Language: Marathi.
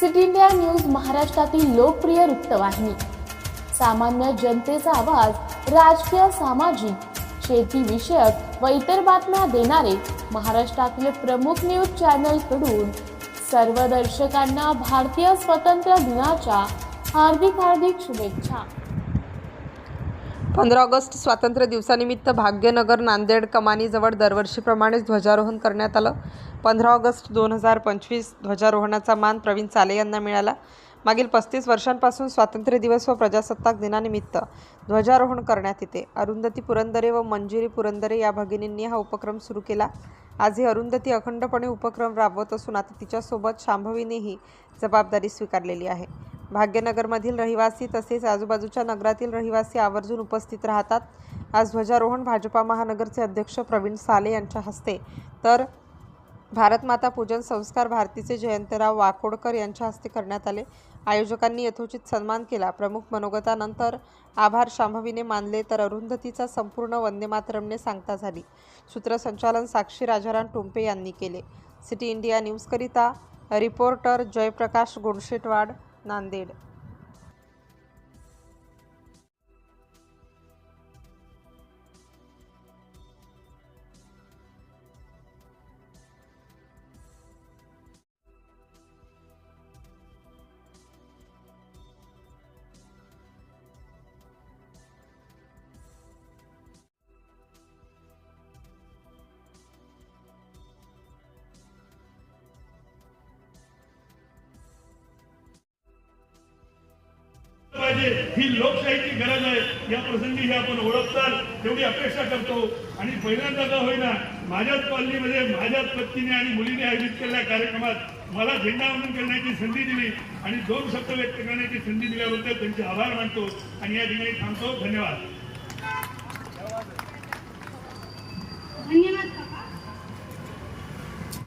सिटी इंडिया न्यूज महाराष्ट्रातील लोकप्रिय वृत्तवाहिनी. सामान्य जनतेचा आवाज राजकीय सामाजिक शेती विषयक व इतर बातम्या देणारे महाराष्ट्रातील प्रमुख न्यूज चॅनलकडून सर्व दर्शकांना भारतीय स्वातंत्र्य दिनाच्या हार्दिक हार्दिक शुभेच्छा. पंधरा ऑगस्ट स्वातंत्र्य दिवसानिमित्त भाग्यनगर नांदेड कमानीजवळ दरवर्षीप्रमाणेच ध्वजारोहण करण्यात आलं. पंधरा ऑगस्ट दोन हजार पंचवीस ध्वजारोहणाचा मान प्रवीण चाले यांना मिळाला. मागील पस्तीस वर्षांपासून स्वातंत्र्य दिवस व प्रजासत्ताक दिनानिमित्त ध्वजारोहण करण्यात येते. अरुंधती पुरंदरे व मंजिरी पुरंदरे या भगिनींनी हा उपक्रम सुरू केला. आज ही अरुंधती अखंडपणे उपक्रम राबवत असून आता तिच्यासोबत शांभवीनेही जबाबदारी स्वीकारलेली आहे. भाग्यनगरमधील रहिवासी तसेच आजूबाजूच्या नगरातील रहिवासी आवर्जून उपस्थित राहतात. आज ध्वजारोहण भाजपा महानगरचे अध्यक्ष प्रवीण साले यांच्या हस्ते. तर भारतमाता पूजन संस्कार भारतीचे जयंतराव वाकोडकर यांच्या हस्ते करण्यात आले. आयोजकांनी यथोचित सन्मान केला. प्रमुख मनोगतानंतर आभार शांभवीने मानले तर अरुंधतीचा संपूर्ण वंदेमातरमने सांगता झाली. सूत्रसंचालन साक्षी राजाराम टोंपे यांनी केले. सिटी इंडिया न्यूजकरिता रिपोर्टर जयप्रकाश गोडशेटवाड नांदेड पाहिजे. ही लोकशाहीची गरज आहे. या प्रसंगी हे आपण ओळखताल तेवढी अपेक्षा करतो. आणि पहिल्यांदा का होईना माझ्याच कॉलनीमध्ये माझ्याच पत्नीने आणि मुलीने आयोजित केलेल्या कार्यक्रमात मला झेंडावंदन करण्याची संधी दिली आणि दोन शब्द व्यक्त करण्याची संधी दिल्याबद्दल त्यांचे आभार मानतो. आणि या ठिकाणी थांबतो. धन्यवाद.